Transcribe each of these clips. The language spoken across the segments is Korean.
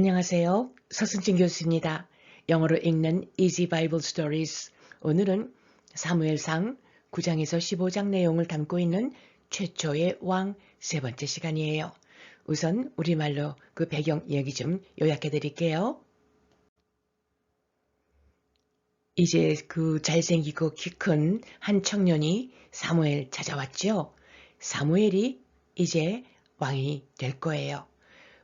안녕하세요. 서순진 교수입니다. 영어로 읽는 Easy Bible Stories. 오늘은 사무엘상 9장에서 15장 내용을 담고 있는 최초의 왕 세 번째 시간이에요. 우선 우리말로 그 배경 이야기 좀 요약해 드릴게요. 이제 그 잘생기고 키 큰 한 청년이 사무엘 찾아왔죠. 사무엘이 이제 왕이 될 거예요.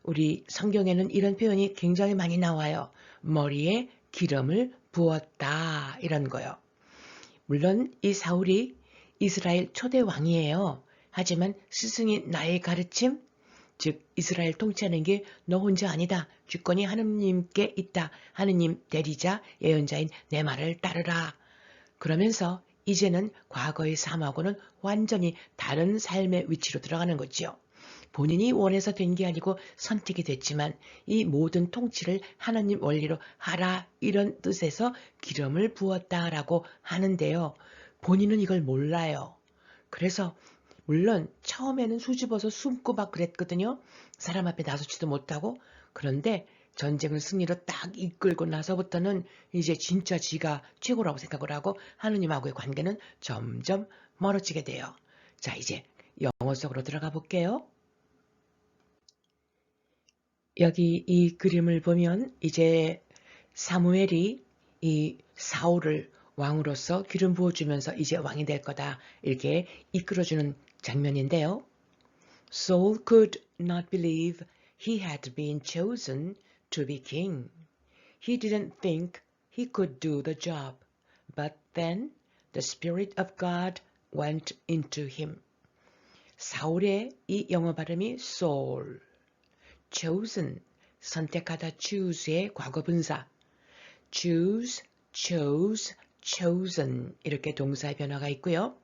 우리 성경에는 이런 표현이 굉장히 많이 나와요. 머리에 기름을 부었다 이런 거요. 물론 이 사울이 이스라엘 초대 왕이에요. 하지만 스승이 나의 가르침, 즉 이스라엘 통치하는 게 너 혼자 아니다. 주권이 하느님께 있다. 하느님 대리자 예언자인 내 말을 따르라. 그러면서 이제는 과거의 삶하고는 완전히 다른 삶의 위치로 들어가는 거죠. 본인이 원해서 된 게 아니고 선택이 됐지만 이 모든 통치를 하나님 원리로 하라 이런 뜻에서 기름을 부었다라고 하는데요. 본인은 이걸 몰라요. 그래서 물론 처음에는 수줍어서 숨고 막 그랬거든요. 사람 앞에 나서지도 못하고 그런데 전쟁을 승리로 딱 이끌고 나서부터는 이제 진짜 지가 최고라고 생각을 하고 하느님하고의 관계는 점점 멀어지게 돼요. 자 이제 영어 속으로 들어가 볼게요. 여기 이 그림을 보면 이제 사무엘이 이 사울을 왕으로서 기름 부어주면서 이제 왕이 될 거다 이렇게 이끌어주는 장면인데요. Saul could not believe he had been chosen to be king. He didn't think he could do the job. But then the Spirit of God went into him. 사울의 이 영어 발음이 Saul. Chosen, 선택하다 choose의 과거 분사. choose, chose, chosen 이렇게 동사의 변화가 있고요.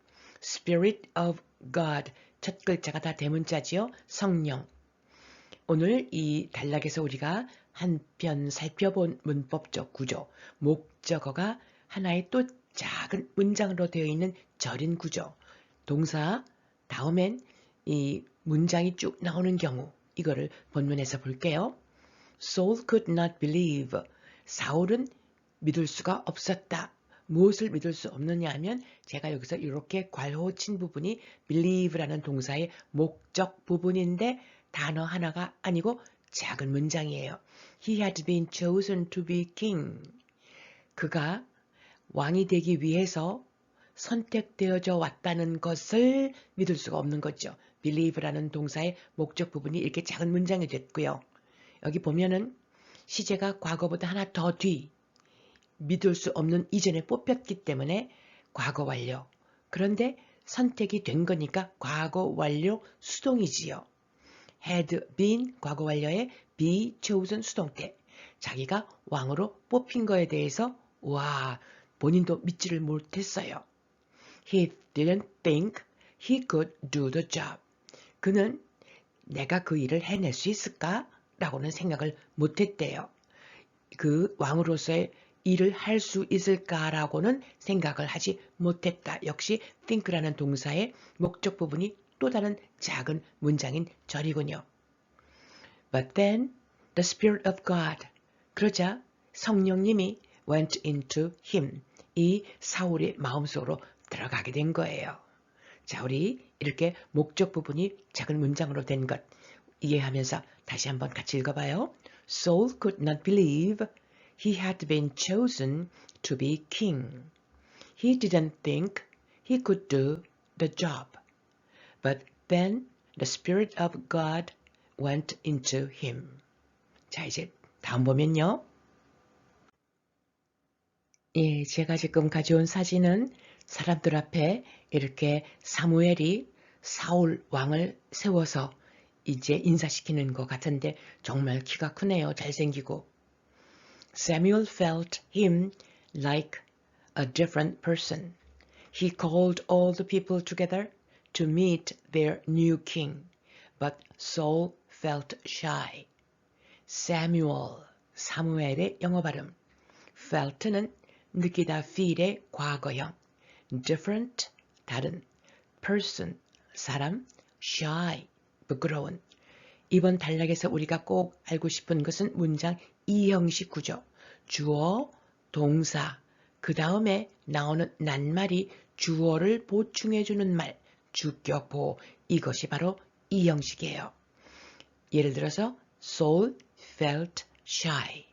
Spirit of God 첫 글자가 다 대문자지요. 성령. 오늘 이 단락에서 우리가 한편 살펴본 문법적 구조, 목적어가 하나의 또 작은 문장으로 되어 있는 절인 구조, 동사 다음엔 이 문장이 쭉 나오는 경우 이거를 본문에서 볼게요. Saul could not believe. 사울은 믿을 수가 없었다. 무엇을 믿을 수 없느냐 하면 제가 여기서 이렇게 괄호 친 부분이 believe라는 동사의 목적 부분인데 단어 하나가 아니고 작은 문장이에요. He had been chosen to be king. 그가 왕이 되기 위해서 선택되어져 왔다는 것을 믿을 수가 없는 거죠. Believe라는 동사의 목적 부분이 이렇게 작은 문장이 됐고요. 여기 보면은 시제가 과거보다 하나 더 뒤, 믿을 수 없는 이전에 뽑혔기 때문에 과거 완료. 그런데 선택이 된 거니까 과거 완료 수동이지요. had been 과거 완료에 be chosen 수동태. 자기가 왕으로 뽑힌 거에 대해서 와 본인도 믿지를 못했어요. He didn't think he could do the job. 그는 내가 그 일을 해낼 수 있을까? 라고는 생각을 못했대요. 그 왕으로서의 일을 할 수 있을까라고는 생각을 하지 못했다. 역시 think라는 동사의 목적 부분이 또 다른 작은 문장인 절이군요. But then the Spirit of God. 그러자 성령님이 went into him. 이 사울의 마음속으로 들어가게 된 거예요. 자, 우리 이렇게 목적 부분이 작은 문장으로 된 것 이해하면서 다시 한번 같이 읽어봐요. Saul could not believe he had been chosen to be king. He didn't think he could do the job. But then the Spirit of God went into him. 자, 이제 다음 보면요. 예, 제가 지금 가져온 사진은 사람들 앞에 이렇게 사무엘이 사울 왕을 세워서 이제 인사시키는 것 같은데 정말 키가 크네요. 잘생기고. Samuel felt him like a different person. He called all the people together to meet their new king. But Saul felt shy. Samuel, 사무엘의 영어 발음. felt는 느끼다 feel의 과거형. Different, 다른. person, 사람, shy, 부끄러운. 이번 단락에서 우리가 꼭 알고 싶은 것은 문장 이 형식 구조. 주어, 동사, 그 다음에 나오는 낱말이 주어를 보충해주는 말, 주격 보호. 이것이 바로 이 형식이에요. 예를 들어서 Saul felt shy.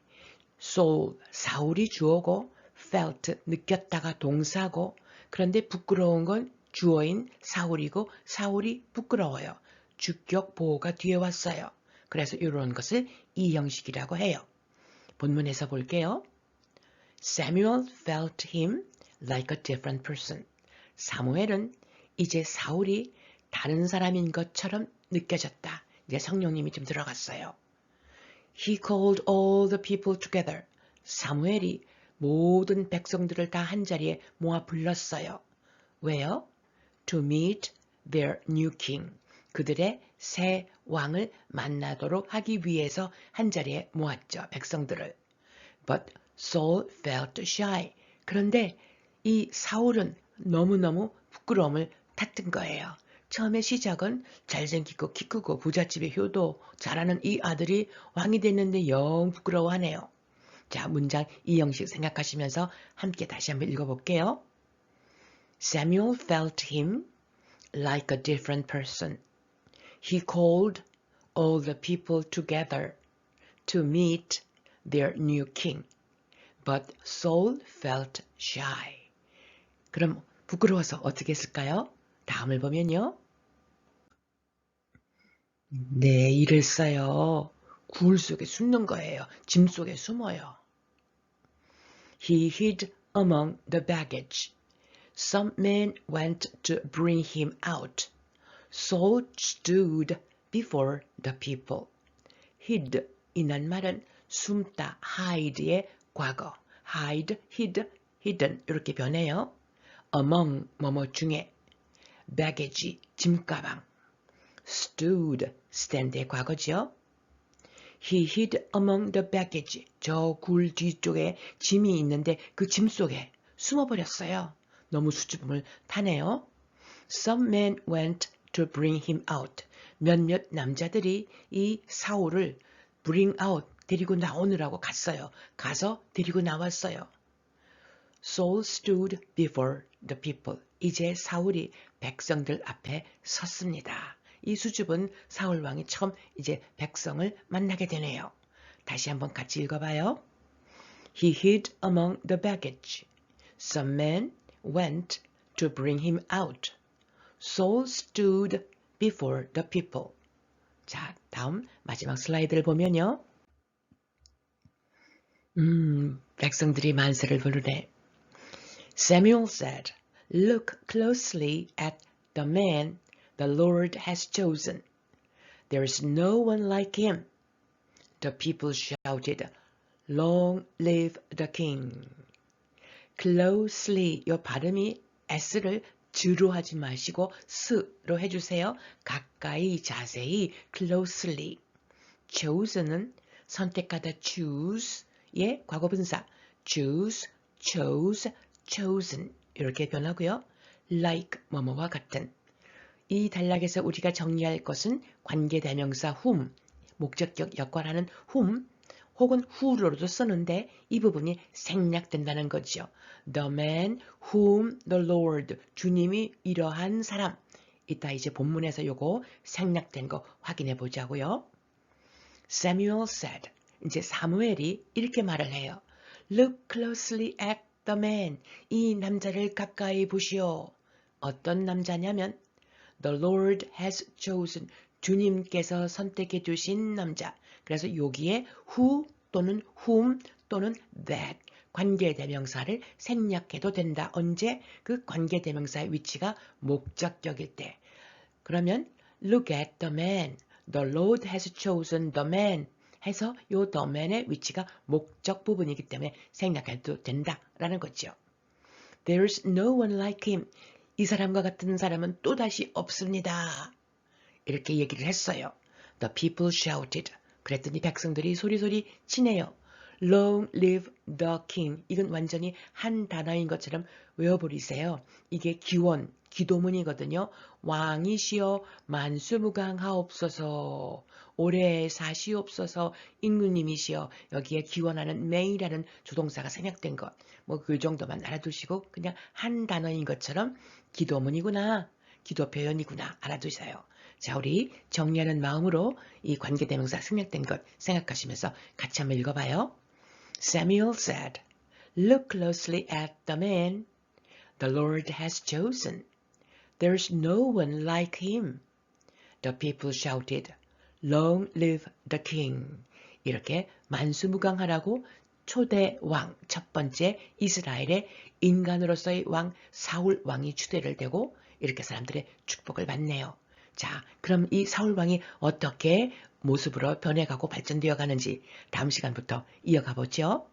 Saul, 사울이 주어고 felt, 느꼈다가 동사고 그런데 부끄러운 건 주어인 사울이고 사울이 부끄러워요. 주격 보호가 뒤에 왔어요. 그래서 이런 것을 이 형식이라고 해요. 본문에서 볼게요. Samuel felt him like a different person. 사무엘은 이제 사울이 다른 사람인 것처럼 느껴졌다. 이제 성령님이 좀 들어갔어요. He called all the people together. 사무엘이 모든 백성들을 다 한자리에 모아 불렀어요. 왜요? To meet their new king. 그들의 새 왕을 만나도록 하기 위해서 한자리에 모았죠. 백성들을. But Saul felt shy. 그런데 이 사울은 너무너무 부끄러움을 탔던 거예요. 처음에 시작은 잘생기고 키 크고 부잣집의 효도 잘하는 이 아들이 왕이 됐는데 영 부끄러워하네요. 자, 문장 이 형식 생각하시면서 함께 다시 한번 읽어볼게요. Samuel felt him like a different person. He called all the people together to meet their new king. But Saul felt shy. 그럼 부끄러워서 어떻게 했을까요? 다음을 보면요. 네, 이를 써요. 굴 속에 숨는 거예요. 짐 속에 숨어요. He hid among the baggage. Some men went to bring him out. Saul stood before the people. hid 이란 말은 숨다 hide의 과거. hide, hid, hidden 이렇게 변해요. among 뭐뭐 중에 baggage 짐가방 stood stand의 과거지요. He hid among the baggage. 저 굴 뒤쪽에 짐이 있는데 그 짐 속에 숨어버렸어요. 너무 수줍음을 타네요. Some men went to bring him out. 몇몇 남자들이 이 사울을 bring out, 데리고 나오느라고 갔어요. 가서 데리고 나왔어요. Saul stood before the people. 이제 사울이 백성들 앞에 섰습니다. 이 수줍은 사울 왕이 처음 이제 백성을 만나게 되네요. 다시 한번 같이 읽어봐요. He hid among the baggage. Some men went to bring him out. Saul stood before the people. 자, 다음 마지막 슬라이드를 보면요. 음, 백성들이 만세를 부르네. Samuel said, Look closely at the man the Lord has chosen. There is no one like him. The people shouted, Long live the king. closely 요 발음이 s를 주로 하지 마시고 스로 해주세요. 가까이 자세히 closely. chosen은 선택하다 choose의 과거분사 choose, chose, chosen 이렇게 변하고요. like 뭐뭐와 같은 이 단락에서 우리가 정리할 것은 관계 대명사 whom, 목적격 역할하는 whom 혹은 who로도 쓰는데 이 부분이 생략된다는 거죠. The man whom the Lord, 주님이 이러한 사람. 이따 이제 본문에서 요거 생략된 거 확인해 보자고요. Samuel said, 이제 사무엘이 이렇게 말을 해요. Look closely at the man. 이 남자를 가까이 보시오. 어떤 남자냐면 The Lord has chosen. 주님께서 선택해 주신 남자. 그래서 여기에 who 또는 whom 또는 that 관계대명사를 생략해도 된다. 언제 그 관계대명사의 위치가 목적격일 때. 그러면 look at the man. The Lord has chosen the man. 해서 요 the man의 위치가 목적 부분이기 때문에 생략해도 된다라는 거죠. There's no one like him. 이 사람과 같은 사람은 또다시 없습니다. 이렇게 얘기를 했어요. The people shouted. 그랬더니 백성들이 소리소리 치네요. Long live the king. 이건 완전히 한 단어인 것처럼 외워버리세요. 이게 기원, 기도문이거든요. 왕이시여 만수무강하옵소서 오래 사시옵소서 임금님이시여 여기에 기원하는 메이라는 조동사가 생략된 것. 뭐 그 정도만 알아두시고 그냥 한 단어인 것처럼 기도문이구나. 기도 표현이구나. 알아두세요. 자, 우리 정리하는 마음으로 이 관계대명사 생략된 것 생각하시면서 같이 한번 읽어봐요. Samuel said, Look closely at the man the Lord has chosen. There's no one like him. The people shouted, Long live the king. 이렇게 만수무강하라고 초대 왕, 첫 번째 이스라엘의 인간으로서의 왕 사울 왕이 추대를 대고 이렇게 사람들의 축복을 받네요. 자, 그럼 이 사울 왕이 어떻게 모습으로 변해가고 발전되어 가는지 다음 시간부터 이어가 보죠.